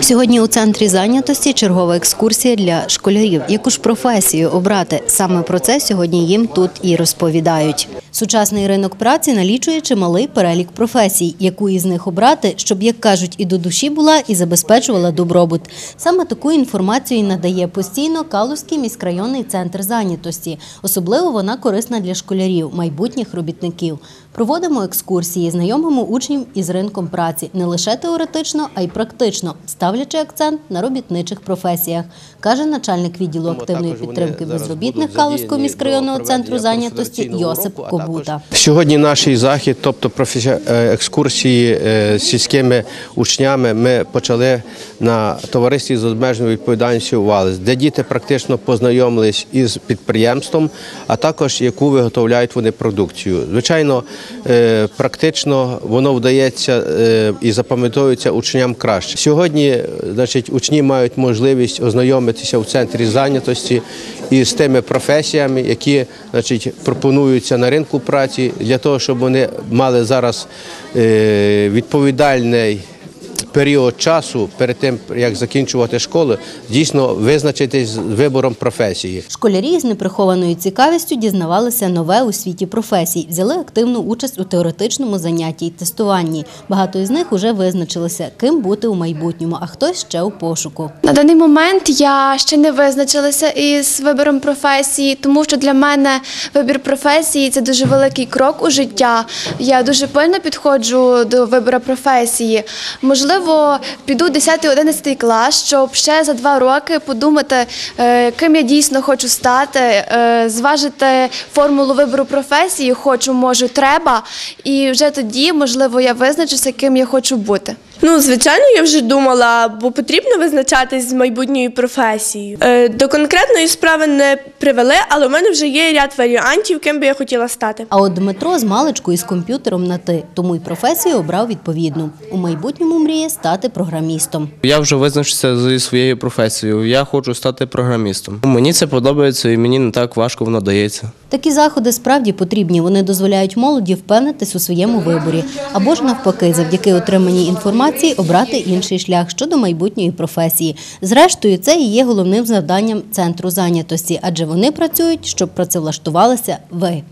Сьогодні у центрі зайнятості чергова екскурсія для школярів. Яку ж професію обрати? Саме про це сьогодні їм тут і розповідають. Сучасний ринок праці налічує чималий перелік професій, яку із них обрати, щоб, як кажуть, і до душі була, і забезпечувала добробут. Саме таку інформацію надає постійно Калузький міськрайонний центр зайнятості. Особливо вона корисна для школярів, майбутніх робітників. Проводимо екскурсії, знайомимо учнів із ринком праці не лише теоретично, а й практично, ставлячи акцент на робітничих професіях, каже начальник відділу активної підтримки безробітних Калузького міськрайонного центру зайнятості Йосип уроку, а також Кобута. Сьогодні наш захід, тобто е, екскурсії е, з сільськими учнями, ми почали на товаристві з обмеженою відповідальністю «Валес», де діти практично познайомились із підприємством, а також яку виготовляють вони продукцію. Звичайно, е, практично воно вдається і запам'ятовується учням краще. Сьогодні, значить, учні мають можливість ознайомитися в центрі зайнятості із тими професіями, які значить, пропонуються на ринку праці, для того, щоб вони мали зараз е, відповідальний період часу перед тим, як закінчувати школу, дійсно визначитись з вибором професії. Школярі з неприхованою цікавістю дізнавалися нове у світі професій, взяли активну участь у теоретичному занятті й тестуванні. Багато із них уже визначилися, ким бути у майбутньому, а хтось ще у пошуку. На даний момент я ще не визначилася із вибором професії, тому що для мене вибір професії це дуже великий крок у життя. Я дуже пильно підходжу до вибору професії. Можливо, піду 10-11 клас, щоб ще за два роки подумати, е, ким я дійсно хочу стати, е, зважити формулу вибору професії, хочу, можу, треба, і вже тоді, можливо, я визначуся, ким я хочу бути. Ну, звичайно, я вже думала, бо потрібно визначатись з майбутньою професією. Е, до конкретної справи не привели, але в мене вже є ряд варіантів, ким би я хотіла стати. А от Дмитро з маличку із комп'ютером на ти, тому й професію обрав відповідну. У майбутньому мріє стати програмістом. Я вже визначився зі своєю професією. Я хочу стати програмістом. Мені це подобається і мені не так важко воно дається. Такі заходи справді потрібні. Вони дозволяють молоді впевнитись у своєму виборі, або ж навпаки, завдяки отриманій інформації обрати інший шлях щодо майбутньої професії. Зрештою, це і є головним завданням центру зайнятості, адже вони працюють, щоб працевлаштувалися ви.